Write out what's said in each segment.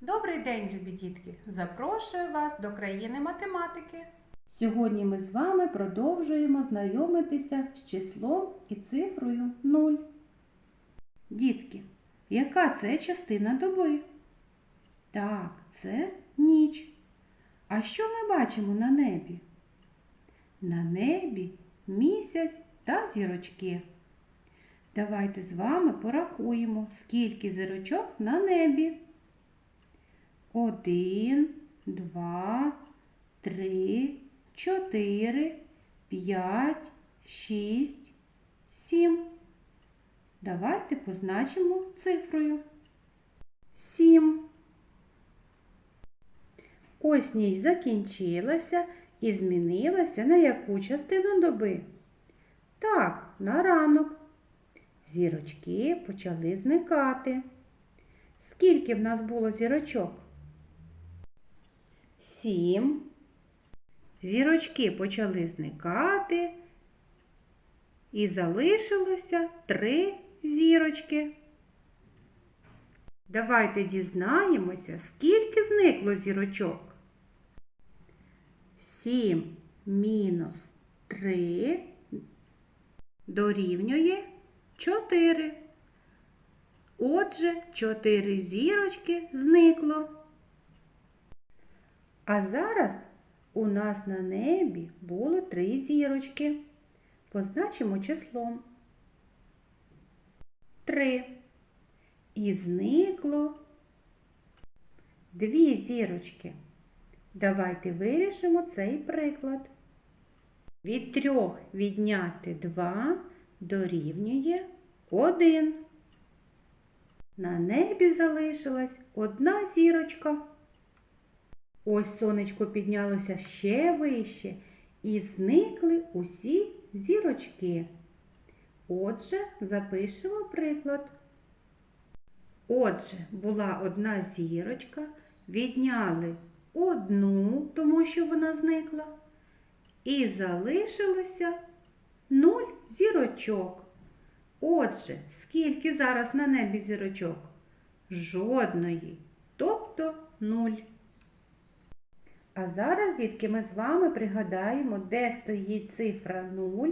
Добрий день, любі дітки! Запрошую вас до країни математики. Сьогодні ми з вами продовжуємо знайомитися з числом і цифрою 0. Дітки, яка це частина доби? Так, це ніч. А що ми бачимо на небі? На небі місяць та зірочки. Давайте з вами порахуємо, скільки зірочок на небі. Один, два, три, чотири, п'ять, шість, сім. Давайте позначимо цифрою. Сім. Ось ніч закінчилася і змінилася на яку частину доби? Так, на ранок. Зірочки почали зникати. Скільки в нас було зірочок? Сім. Зірочки почали зникати. І залишилося три зірочки. Давайте дізнаємося, скільки зникло зірочок. Сім мінус три дорівнює чотири. Отже, чотири зірочки зникло. А зараз у нас на небі було три зірочки. Позначимо числом. Три. І зникло дві зірочки. Давайте вирішимо цей приклад. Від трьох відняти два дорівнює один. На небі залишилась одна зірочка. Ось сонечко піднялося ще вище і зникли усі зірочки. Отже, запишемо приклад. Отже, була одна зірочка, відняли одну, тому що вона зникла, і залишилося нуль зірочок. Отже, скільки зараз на небі зірочок? Жодної, тобто нуль. А зараз, дітки, ми з вами пригадаємо, де стоїть цифра 0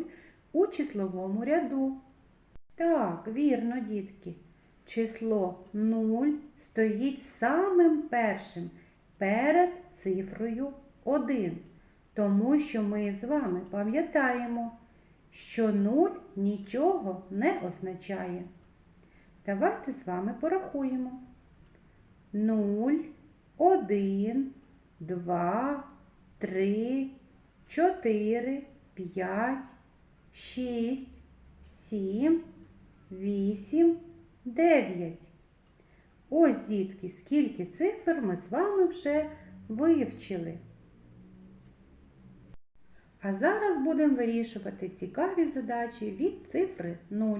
у числовому ряду. Так, вірно, дітки. Число 0 стоїть самим першим перед цифрою 1. Тому що ми з вами пам'ятаємо, що 0 нічого не означає. Давайте з вами порахуємо. 0, 1, 2, 3, 4, 5, 6, 7, 8, 9. Ось, дітки, скільки цифр ми з вами вже вивчили. А зараз будемо вирішувати цікаві задачі від цифри 0.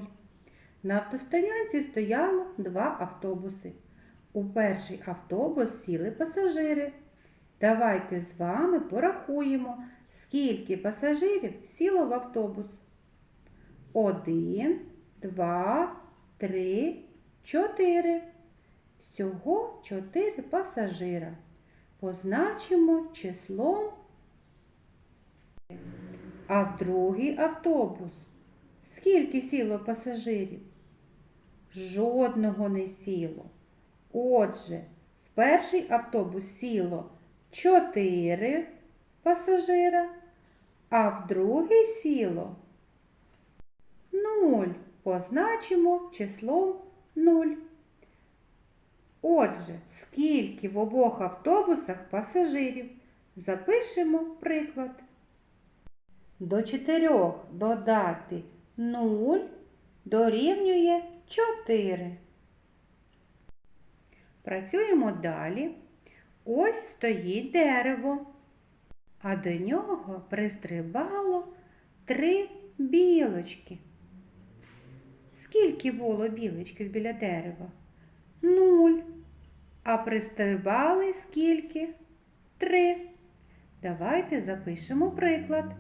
На автостоянці стояло два автобуси. У перший автобус сіли пасажири. Давайте з вами порахуємо, скільки пасажирів сіло в автобус. Один, два, три, чотири. Всього чотири пасажира. Позначимо числом. А в другий автобус скільки сіло пасажирів? Жодного не сіло. Отже, в перший автобус сіло 4 пасажира, а в другий сіло 0. Позначимо числом 0. Отже, скільки в обох автобусах пасажирів? Запишемо приклад. До 4 додати 0 дорівнює 4. Працюємо далі. Ось стоїть дерево, а до нього пристрибало три білочки. Скільки було білочків біля дерева? Нуль. А пристрибали скільки? Три. Давайте запишемо приклад.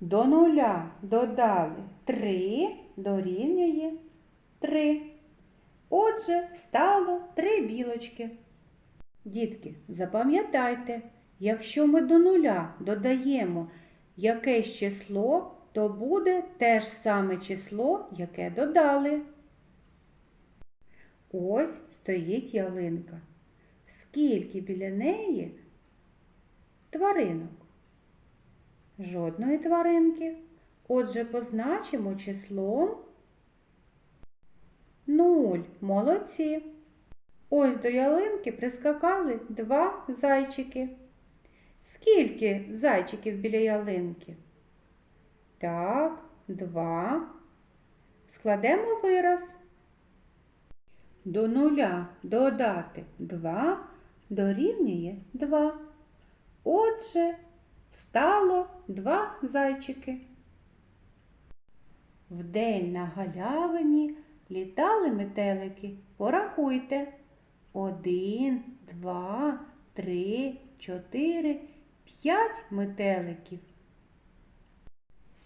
До нуля додали 3 дорівнює 3. Отже, стало три білочки. Дітки, запам'ятайте, якщо ми до нуля додаємо якесь число, то буде те ж саме число, яке додали. Ось стоїть ялинка. Скільки біля неї тваринок? Жодної тваринки. Отже, позначимо числом 0. Молодці. Ось до ялинки прискакали два зайчики. Скільки зайчиків біля ялинки? Так, два. Складемо вираз. До нуля додати 2 дорівнює 2. Отже, стало два зайчики. Вдень на галявині літали метелики. Порахуйте. Один, два, три, чотири, п'ять метеликів.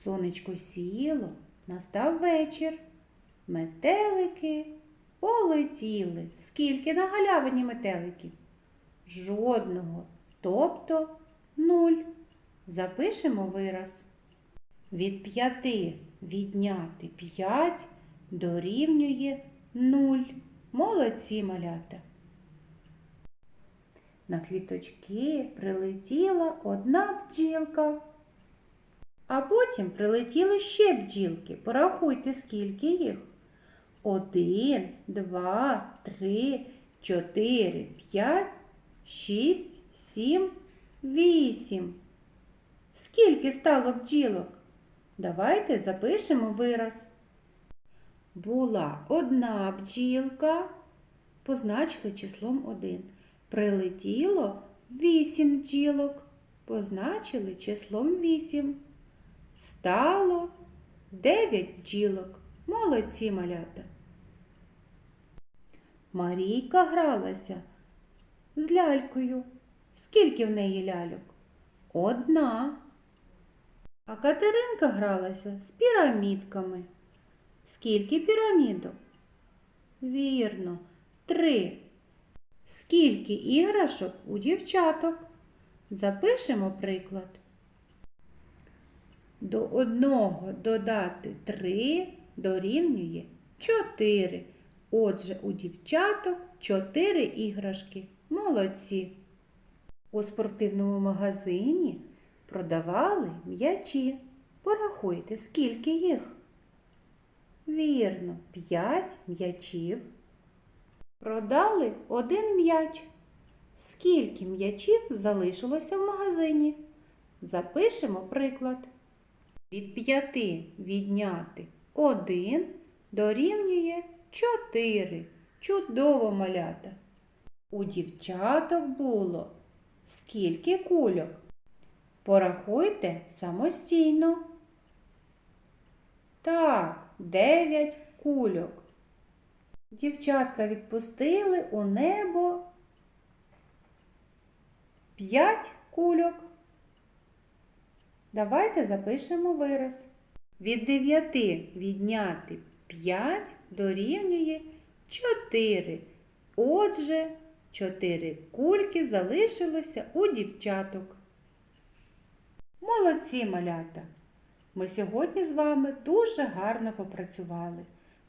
Сонечко сіло, настав вечір. Метелики полетіли. Скільки на галявині метеликів? Жодного, тобто нуль. Запишемо вираз. Від п'яти відняти п'ять дорівнює нуль. Молодці малята. На квіточки прилетіла одна бджілка. А потім прилетіли ще бджілки. Порахуйте, скільки їх. Один, два, три, чотири, п'ять, шість, сім, вісім. Скільки стало бджілок? Давайте запишемо вираз. Була одна бджілка, позначили числом 1. Прилетіло 8 бджілок, позначили числом 8. Стало 9 бджілок. Молодці малята. Марійка гралася з лялькою. Скільки в неї ляльок? Одна. А Катеринка гралася з пірамідками. Скільки пірамідок? Вірно, три. Скільки іграшок у дівчаток? Запишемо приклад. До одного додати три дорівнює чотири. Отже, у дівчаток чотири іграшки. Молодці. У спортивному магазині продавали м'ячі. Порахуйте, скільки їх. Вірно, п'ять м'ячів. Продали один м'яч. Скільки м'ячів залишилося в магазині? Запишемо приклад. Від п'яти відняти один дорівнює чотири. Чудово малята. У дівчаток було скільки кульок? Порахуйте самостійно. Так, дев'ять кульок. Дівчатка відпустили у небо п'ять кульок. Давайте запишемо вираз. Від дев'яти відняти п'ять дорівнює чотири. Отже, чотири кульки залишилося у дівчаток. Молодці малята! Ми сьогодні з вами дуже гарно попрацювали.